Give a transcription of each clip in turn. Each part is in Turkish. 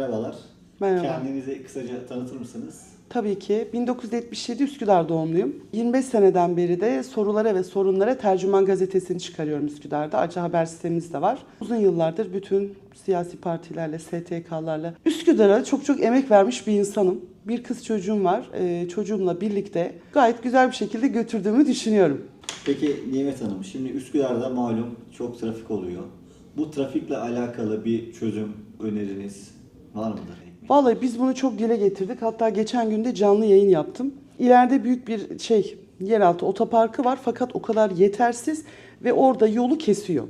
merhabalar. Merhaba. Kendinizi kısaca tanıtır mısınız? Tabii ki 1977 Üsküdar doğumluyum. 25 seneden beri de sorulara ve sorunlara Tercüman gazetesini çıkarıyorum Üsküdar'da. Acı haber sitemiz de var. Uzun yıllardır bütün siyasi partilerle, STK'larla Üsküdar'a çok çok emek vermiş bir insanım. Bir kız çocuğum var. Ee, çocuğumla birlikte gayet güzel bir şekilde götürdüğümü düşünüyorum. Peki Nimet Hanım, şimdi Üsküdar'da malum çok trafik oluyor. Bu trafikle alakalı bir çözüm öneriniz var mıdır? Vallahi biz bunu çok dile getirdik. Hatta geçen günde canlı yayın yaptım. İleride büyük bir şey yeraltı otoparkı var fakat o kadar yetersiz ve orada yolu kesiyor.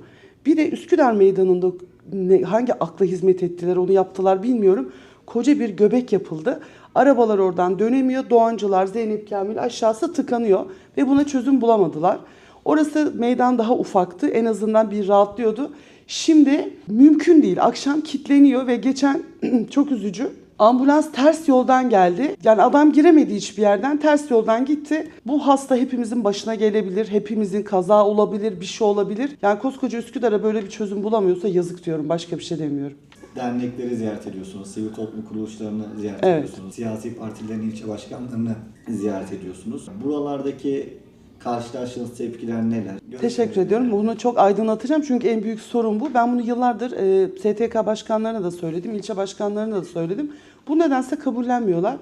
Bir de Üsküdar Meydanı'nda ne, hangi akla hizmet ettiler onu yaptılar bilmiyorum. Koca bir göbek yapıldı. Arabalar oradan dönemiyor. Doğancılar, Zeynep Kamil aşağısı tıkanıyor ve buna çözüm bulamadılar. Orası meydan daha ufaktı. En azından bir rahatlıyordu. Şimdi mümkün değil. Akşam kitleniyor ve geçen çok üzücü. Ambulans ters yoldan geldi. Yani adam giremedi hiçbir yerden. Ters yoldan gitti. Bu hasta hepimizin başına gelebilir. Hepimizin kaza olabilir, bir şey olabilir. Yani koskoca Üsküdar'a böyle bir çözüm bulamıyorsa yazık diyorum. Başka bir şey demiyorum. Dernekleri ziyaret ediyorsunuz, sivil toplum kuruluşlarını ziyaret Evet. ediyorsunuz, siyasi partilerin ilçe başkanlarını ziyaret ediyorsunuz. Buralardaki karşılaştığınız tepkiler neler? Teşekkür ediyorum. Bunu çok aydınlatacağım çünkü en büyük sorun bu. Ben bunu yıllardır e, STK başkanlarına da söyledim, ilçe başkanlarına da söyledim. Bu nedense kabullenmiyorlar.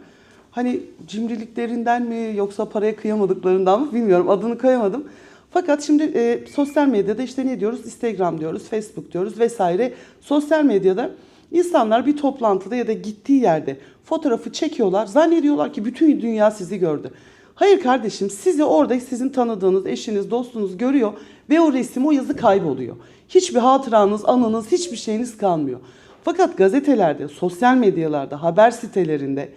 Hani cimriliklerinden mi yoksa paraya kıyamadıklarından mı bilmiyorum. Adını koyamadım. Fakat şimdi e, sosyal medyada işte ne diyoruz? Instagram diyoruz, Facebook diyoruz vesaire. Sosyal medyada insanlar bir toplantıda ya da gittiği yerde fotoğrafı çekiyorlar. Zannediyorlar ki bütün dünya sizi gördü. Hayır kardeşim sizi orada sizin tanıdığınız eşiniz, dostunuz görüyor ve o resim, o yazı kayboluyor. Hiçbir hatıranız, anınız, hiçbir şeyiniz kalmıyor. Fakat gazetelerde, sosyal medyalarda, haber sitelerinde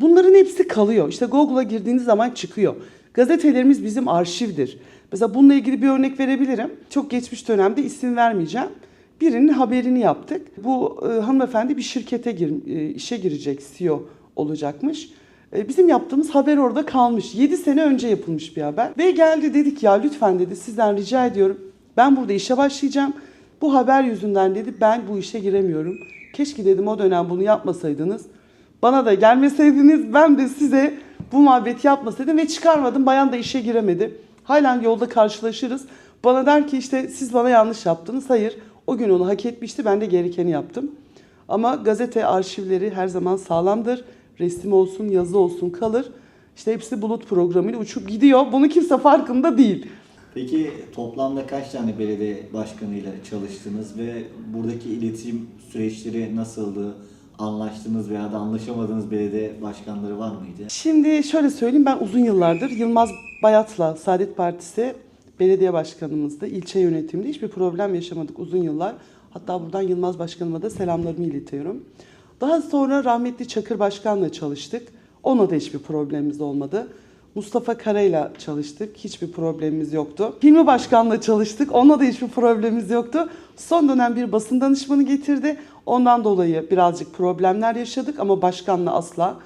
bunların hepsi kalıyor. İşte Google'a girdiğiniz zaman çıkıyor. Gazetelerimiz bizim arşivdir. Mesela bununla ilgili bir örnek verebilirim. Çok geçmiş dönemde isim vermeyeceğim. Birinin haberini yaptık. Bu e, hanımefendi bir şirkete gir, e, işe girecek, CEO olacakmış. E, Bizim yaptığımız haber orada kalmış. 7 sene önce yapılmış bir haber. Ve geldi dedik ya lütfen dedi sizden rica ediyorum. Ben burada işe başlayacağım. Bu haber yüzünden dedi ben bu işe giremiyorum. Keşke dedim o dönem bunu yapmasaydınız. Bana da gelmeseydiniz ben de size bu muhabbeti yapmasaydım ve çıkarmadım. Bayan da işe giremedi. Halen yolda karşılaşırız. Bana der ki işte siz bana yanlış yaptınız. Hayır o gün onu hak etmişti ben de gerekeni yaptım. Ama gazete arşivleri her zaman sağlamdır. Resim olsun, yazı olsun kalır. İşte hepsi bulut programıyla uçup gidiyor. Bunu kimse farkında değil. Peki toplamda kaç tane belediye başkanıyla çalıştınız ve buradaki iletişim süreçleri nasıldı? Anlaştığınız veya da anlaşamadığınız belediye başkanları var mıydı? Şimdi şöyle söyleyeyim ben uzun yıllardır Yılmaz Bayat'la Saadet Partisi belediye başkanımızdı. ilçe yönetimde hiçbir problem yaşamadık uzun yıllar. Hatta buradan Yılmaz Başkanıma da selamlarımı iletiyorum. Daha sonra rahmetli Çakır Başkan'la çalıştık. Ona da hiçbir problemimiz olmadı. Mustafa Kara'yla çalıştık. Hiçbir problemimiz yoktu. Hilmi Başkan'la çalıştık. Onunla da hiçbir problemimiz yoktu. Son dönem bir basın danışmanı getirdi. Ondan dolayı birazcık problemler yaşadık ama başkanla asla.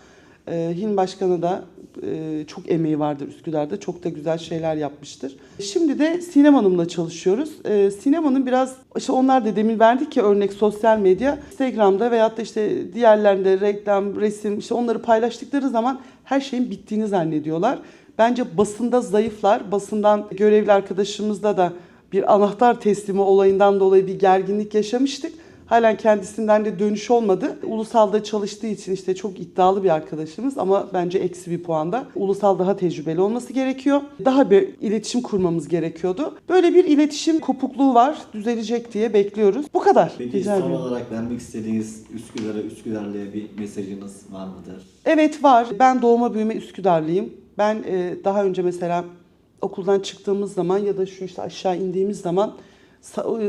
Hilmi Başkanı da e, çok emeği vardır Üsküdar'da. Çok da güzel şeyler yapmıştır. Şimdi de Sinem Hanım'la çalışıyoruz. Ee, Sinem Hanım biraz, işte onlar da demin verdik ki örnek sosyal medya. Instagram'da veyahut da işte diğerlerinde reklam, resim işte onları paylaştıkları zaman her şeyin bittiğini zannediyorlar. Bence basında zayıflar. Basından görevli arkadaşımızda da bir anahtar teslimi olayından dolayı bir gerginlik yaşamıştık. Halen kendisinden de dönüş olmadı. Ulusal'da çalıştığı için işte çok iddialı bir arkadaşımız ama bence eksi bir puanda. Ulusal daha tecrübeli olması gerekiyor. Daha bir iletişim kurmamız gerekiyordu. Böyle bir iletişim kopukluğu var. Düzelecek diye bekliyoruz. Bu kadar. Peki Rica son ederim. olarak vermek istediğiniz Üsküdar'a, Üsküdarlı'ya bir mesajınız var mıdır? Evet var. Ben doğma büyüme Üsküdarlıyım. Ben e, daha önce mesela okuldan çıktığımız zaman ya da şu işte aşağı indiğimiz zaman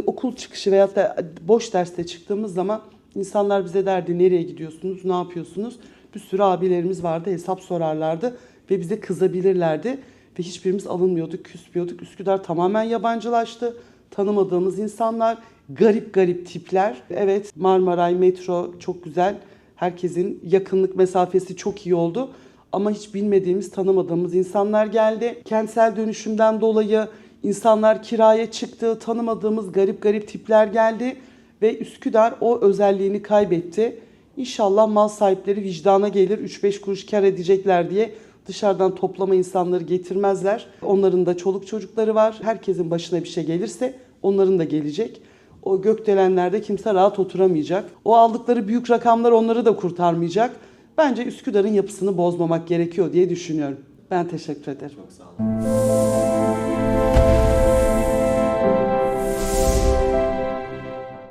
okul çıkışı veyahut da boş derste çıktığımız zaman insanlar bize derdi nereye gidiyorsunuz, ne yapıyorsunuz? Bir sürü abilerimiz vardı hesap sorarlardı ve bize kızabilirlerdi ve hiçbirimiz alınmıyorduk, küsmüyorduk. Üsküdar tamamen yabancılaştı. Tanımadığımız insanlar, garip garip tipler. Evet Marmaray, metro çok güzel. Herkesin yakınlık mesafesi çok iyi oldu. Ama hiç bilmediğimiz, tanımadığımız insanlar geldi. Kentsel dönüşümden dolayı insanlar kiraya çıktı. Tanımadığımız garip garip tipler geldi. Ve Üsküdar o özelliğini kaybetti. İnşallah mal sahipleri vicdana gelir 3-5 kuruş kar edecekler diye dışarıdan toplama insanları getirmezler. Onların da çoluk çocukları var. Herkesin başına bir şey gelirse onların da gelecek. O gökdelenlerde kimse rahat oturamayacak. O aldıkları büyük rakamlar onları da kurtarmayacak. Bence Üsküdar'ın yapısını bozmamak gerekiyor diye düşünüyorum. Ben teşekkür ederim. Çok sağ olun.